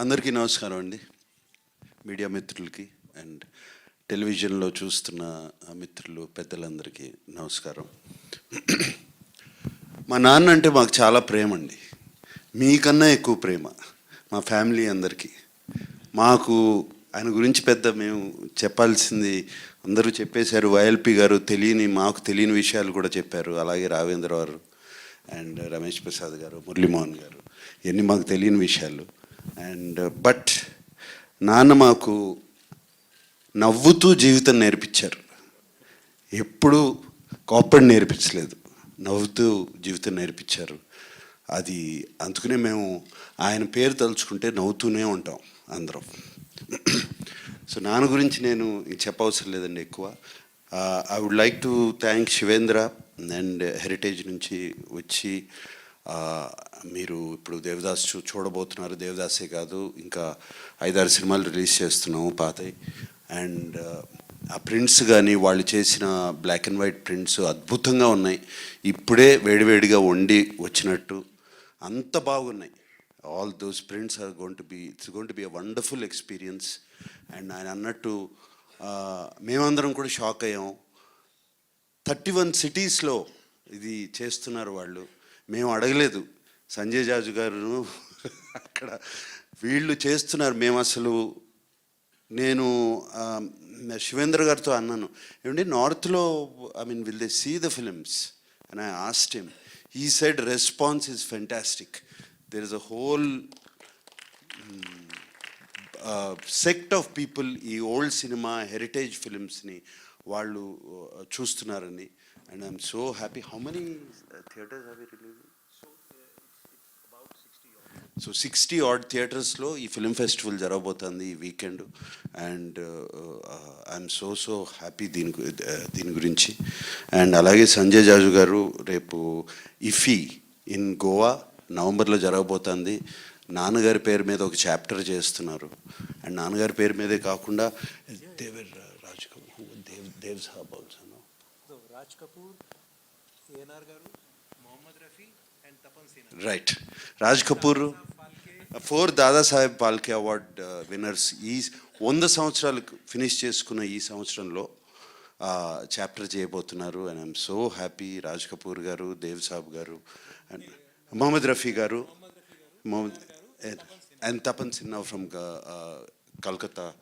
అందరికీ నమస్కారం అండి. మీడియా మిత్రులకి అండ్ టెలివిజన్లో చూస్తున్న మిత్రులు పెద్దలందరికీ నమస్కారం. మా నాన్న అంటే మాకు చాలా ప్రేమ అండి. మీకన్నా ఎక్కువ ప్రేమ మా ఫ్యామిలీ అందరికీ. మాకు ఆయన గురించి పెద్ద మేము చెప్పాల్సింది అందరూ చెప్పేశారు. వైఎల్పి గారు తెలియని మాకు తెలియని విషయాలు కూడా చెప్పారు. అలాగే రావేంద్ర గారు అండ్ రమేష్ ప్రసాద్ గారు మురళీమోహన్ గారు. ఇవన్నీ మాకు తెలియని విషయాలు. అండ్ బట్ uh, నాన్న మాకు నవ్వుతూ జీవితం నేర్పించారు. ఎప్పుడూ కోపడి నేర్పించలేదు. నవ్వుతూ జీవితం నేర్పించారు. అది అందుకనే మేము ఆయన పేరు తలుచుకుంటే నవ్వుతూనే ఉంటాం అందరం. సో నాన్న గురించి నేను చెప్పవసరం లేదండి ఎక్కువ. I would like to thank Shivendra and heritage నుంచి వచ్చి మీరు ఇప్పుడు దేవదాస్ చూ చూడబోతున్నారు. దేవదాసే కాదు ఇంకా ఐదారు సినిమాలు రిలీజ్ చేస్తున్నాము పాతవి అండ్ ఆ ప్రింట్స్ కానీ వాళ్ళు చేసిన బ్లాక్ అండ్ వైట్ ప్రింట్స్ అద్భుతంగా ఉన్నాయి. ఇప్పుడే వేడివేడిగా వండి వచ్చినట్టు అంత బాగున్నాయి. All those prints are going to be it's going to be a wonderful experience and ఆయన అన్నట్టు మేమందరం కూడా షాక్ అయ్యాం. థర్టీ వన్ సిటీస్లో ఇది చేస్తున్నారు వాళ్ళు. మేము అడగలేదు. సంజయ్ జాజు గారు అక్కడ వీళ్ళు చేస్తున్నారు. మేము అసలు నేను శివేంద్ర గారితో అన్నాను. ఏమండి నార్త్లో I mean will they see the films? And I asked him ఈ side response is fantastic there is a whole sect of people ఈ ఓల్డ్ సినిమా హెరిటేజ్ ఫిలిమ్స్ని వాళ్ళు చూస్తున్నారని. And I'm so happy how many theatres release so sixty odd థియేటర్స్లో ఈ film festival జరగబోతుంది ఈ weekend and I'm so so happy దీని గు- దీని గురించి. అండ్ అలాగే సంజయ్ జాజు గారు రేపు ఇఫీ ఇన్ గోవా నవంబర్లో జరగబోతుంది. నాన్నగారి పేరు మీద ఒక చాప్టర్ చేస్తున్నారు. అండ్ నాన్నగారి పేరు మీదే కాకుండా దేవర్ Dev Saab also So Raj Kapoor, ANR గారు Mohammed Rafi and Tapan Sinha right Raj Kapoor four Dadasaheb Phalke award winners ఈ వంద సంవత్సరాలు ఫినిష్ చేసుకున్న ఈ సంవత్సరంలో చాప్టర్ చేయబోతున్నారు. And I'm so happy Raj Kapoor గారు దేవ్ సాబ్ గారు అండ్ మొహమ్మద్ రఫీ గారు మొహమ్మద్ అండ్ తపన్ సిన్హా ఫ్రమ్ కలకత్తా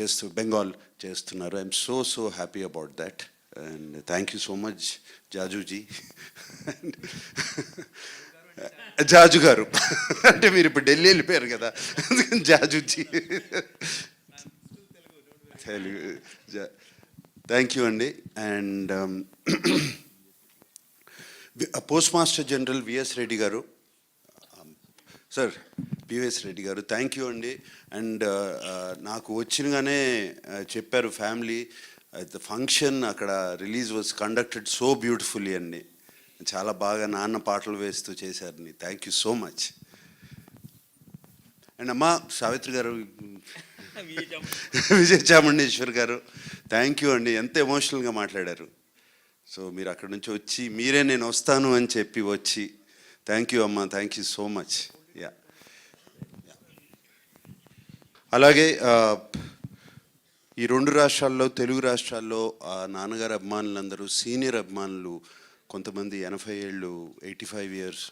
చేస్తూ బెంగాల్ చేస్తున్నారు. I'm so so happy about that and thank you so much Jajuji. Jaju గారు. అంటే మీరు ఇప్పుడు ఢిల్లీ వెళ్ళిపోయారు కదా. అందుకని జాజుజీ. తెలుగు థ్యాంక్ యూ అండి. And post master general VS Reddy గారు. Um, సార్ పివిఎస్ రెడ్డి గారు. థ్యాంక్ యూ అండి. అండ్ uh, uh, నాకు వచ్చినగానే uh, చెప్పారు ఫ్యామిలీ ద ఫంక్షన్ అక్కడ release was conducted so beautifully అండి. చాలా బాగా నాన్న పాటలు వేస్తూ చేశారని thank you so much and అమ్మా సావిత్రి గారు విజయ చాముండేశ్వర్ గారు థ్యాంక్ యూ అండి. ఎంత ఎమోషనల్గా మాట్లాడారు. సో మీరు అక్కడ నుంచి వచ్చి మీరే నేను వస్తాను అని చెప్పి వచ్చి థ్యాంక్ యూ అమ్మా thank you so much yeah అలాగే ఈ రెండు రాష్ట్రాల్లో తెలుగు రాష్ట్రాల్లో ఆ నాన్నగారు అభిమానులందరూ సీనియర్ అభిమానులు కొంతమంది ఎనభై ఏళ్ళు ఎయిటీ ఫైవ్ ఇయర్స్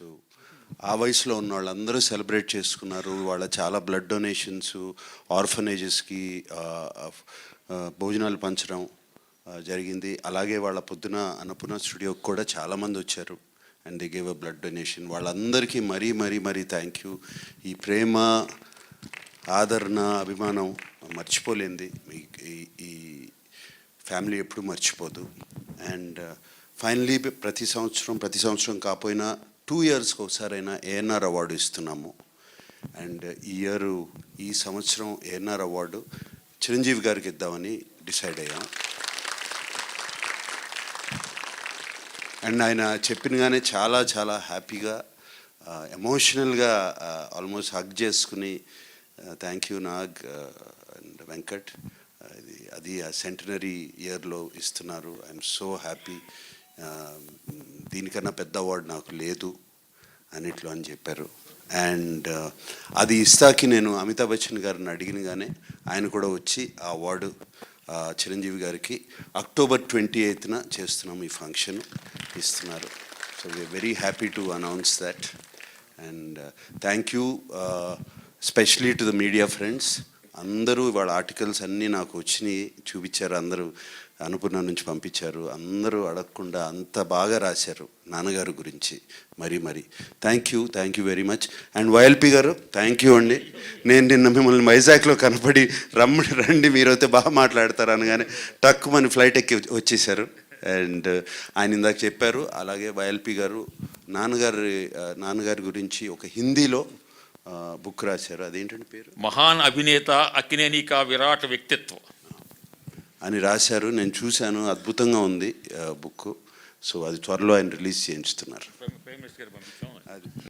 ఆ వయసులో ఉన్న వాళ్ళందరూ సెలబ్రేట్ చేసుకున్నారు. వాళ్ళ చాలా బ్లడ్ డొనేషన్స్ ఆర్ఫనేజెస్కి భోజనాలు పంచడం జరిగింది. అలాగే వాళ్ళ పొద్దున అన్నపూర్ణ స్టూడియోకి కూడా చాలామంది వచ్చారు. And they gave a blood donation వాళ్ళందరికీ మరీ మరీ మరీ థ్యాంక్ యూ ఈ ప్రేమ ఆదరణ అభిమానం మర్చిపోలేంది ఈ- ఈ- ఈ ఫ్యామిలీ ఎప్పుడు మర్చిపోదు. అండ్ uh, ఫైనలీ ప్రతి సంవత్సరం ప్రతి సంవత్సరం కాకపోయినా టూ ఇయర్స్కి ఒకసారైనా ఏఎన్ఆర్ అవార్డు ఇస్తున్నాము. అండ్ ఈ ఇయర్ ఈ సంవత్సరం ఏఎన్ఆర్ అవార్డు చిరంజీవి గారికి ఇద్దామని డిసైడ్ అయ్యాం. అండ్ ఆయన చెప్పినగానే చాలా చాలా హ్యాపీగా uh, ఎమోషనల్గా uh, ఆల్మోస్ట్ హగ్ చేసుకుని thank you Nag and Venkat ఇది అది ఆ సెంటనరీ ఇయర్లో ఇస్తున్నారు. ఐఎమ్ సో హ్యాపీ దీనికన్నా పెద్ద అవార్డు నాకు లేదు అన్నిట్లో అని చెప్పారు. అండ్ uh, అది ఇస్తాకి నేను అమితాబ్ బచ్చన్ గారిని అడిగినగానే ఆయన కూడా వచ్చి ఆ అవార్డు చిరంజీవి గారికి అక్టోబర్ ట్వంటీ ఎయిత్న చేస్తున్నాం ఈ ఫంక్షన్ ఇస్తున్నారు. So we're very happy to announce that and thank you specially to the media friends అందరూ వాళ్ళ ఆర్టికల్స్ అన్నీ నాకు వచ్చినాయి చూపించారు అందరూ అనుపూర్ణ నుంచి పంపించారు అందరూ అడగకుండా అంత బాగా రాశారు నాన్నగారు గురించి మరి మరి. Thank you thank you very much and YLP garu thank you అండి. నేను నిన్న మిమ్మల్ని వైజాగ్లో కనపడి రమ్మని రండి మీరైతే బాగా మాట్లాడతారు అనగానే టక్కుమని ఫ్లైట్ ఎక్కి వచ్చేసారు. అండ్ uh, ఆయన ఇందాక చెప్పారు అలాగే వైఎల్పి గారు నాన్నగారి uh, నాన్నగారి గురించి ఒక హిందీలో బుక్ రాశారు. అదేంటంటే పేరు? మహాన్ అభినేత అక్కినేని కా విరాట్ వ్యక్తిత్వం. అని రాశారు. నేను చూశాను. అద్భుతంగా ఉంది బుక్ సో అది త్వరలో ఆయన రిలీజ్ చేయించుతున్నారు.